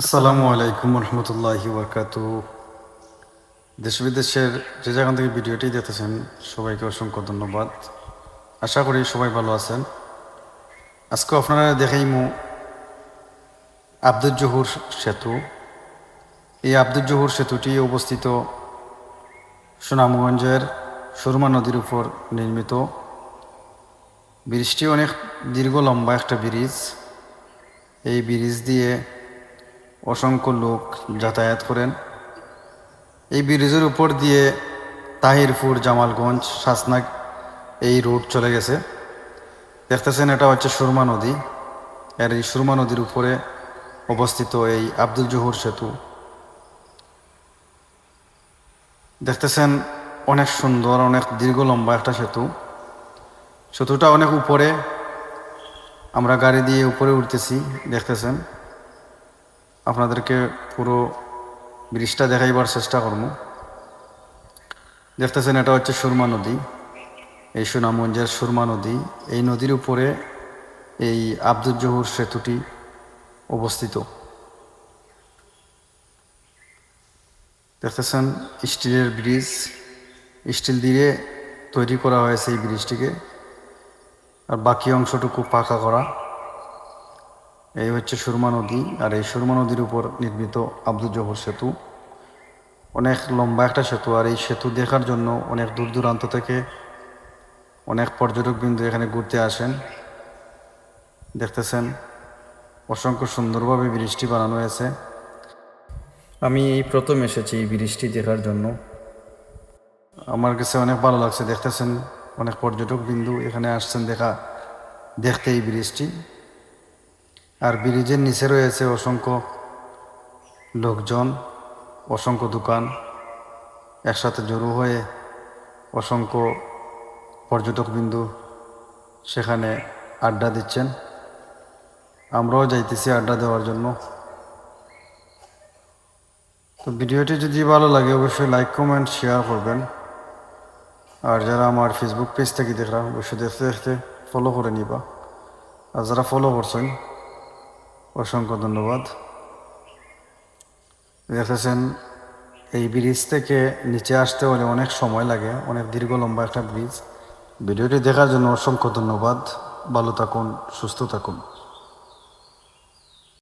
আসসালামু আলাইকুম রহমতুল্লাহি বরকাত দেশ বিদেশের যে যেখান থেকে ভিডিওটি দেখতেছেন, সবাইকে অসংখ্য ধন্যবাদ। আশা করি সবাই ভালো আছেন। আজকে আপনারা দেখাইমু আব্দুল জহুর সেতু। এই আব্দুল জহুর সেতুটি অবস্থিত সুনামগঞ্জের সুরমা নদীর উপর নির্মিত। ব্রিজটি অনেক দীর্ঘ লম্বা একটা ব্রিজ। এই ব্রিজ দিয়ে অসংখ্য লোক যাতায়াত করেন। এই ব্রিজের উপর দিয়ে তাহিরপুর জামালগঞ্জ শাসনাগ এই রুট চলে গেছে। দেখতেছেন, এটা হচ্ছে সুরমা নদী। আর এই সুরমা নদীর উপরে অবস্থিত এই আব্দুল জহুর সেতু। দেখতেছেন, অনেক সুন্দর, অনেক দীর্ঘ লম্বা একটা সেতু। সেতুটা অনেক উপরে। আমরা গাড়ি দিয়ে উপরে উঠতেছি, দেখতেছেন। আপনাদেরকে পুরো ব্রিজটা দেখাইবার চেষ্টা করব। দেখতেছেন, এটা হচ্ছে সুরমা নদী। এই সুনামগঞ্জের সুরমা নদী। এই নদীর উপরে এই আব্দুল জহুর সেতুটি অবস্থিত। দেখতেছেন, স্টিলের ব্রিজ। স্টিল দিয়ে তৈরি করা হয়েছে এই ব্রিজটিকে। আর বাকি অংশটুকু পাকা করা। এই হচ্ছে সুরমা নদী, আর এই সুরমা নদীর উপর নির্মিত আব্দুল জহর সেতু। অনেক লম্বা একটা সেতু, আর এই সেতু দেখার জন্য অনেক দূর দূরান্ত থেকে অনেক পর্যটক বিন্দু এখানে ঘুরতে আসেন। দেখতেছেন, অসংখ্য সুন্দরভাবে ব্রিজটি বানানো হয়েছে। আমি এই প্রথম এসেছি এই ব্রিজটি দেখার জন্য। আমার কাছে অনেক ভালো লাগছে, দেখতেছেন অনেক পর্যটক বিন্দু এখানে আসছেন দেখা, দেখতে এই ব্রিজটি আর ব্রিজের নিচে রয়েছে অসংখ্য লোকজন, অসংখ্য দোকান। একসাথে জড়ো হয়ে অসংখ্য পর্যটক বিন্দু সেখানে আড্ডা দিচ্ছেন। আমরাও যাইতেছি আড্ডা দেওয়ার জন্য। তো ভিডিওটি যদি ভালো লাগে, অবশ্যই লাইক কমেন্ট শেয়ার করবেন। আর যারা আমার ফেসবুক পেজ থেকে দেখলাম অবশ্যই দেখতে দেখতে ফলো করে নিবা। আর যারা ফলো করছেন অসংখ্য ধন্যবাদ। দেখেছেন, এই ব্রিজ থেকে নিচে আসতে হলে অনেক সময় লাগে, অনেক দীর্ঘ লম্বা একটা ব্রিজ। ভিডিওটি দেখার জন্য অসংখ্য ধন্যবাদ। ভালো থাকুন, সুস্থ থাকুন।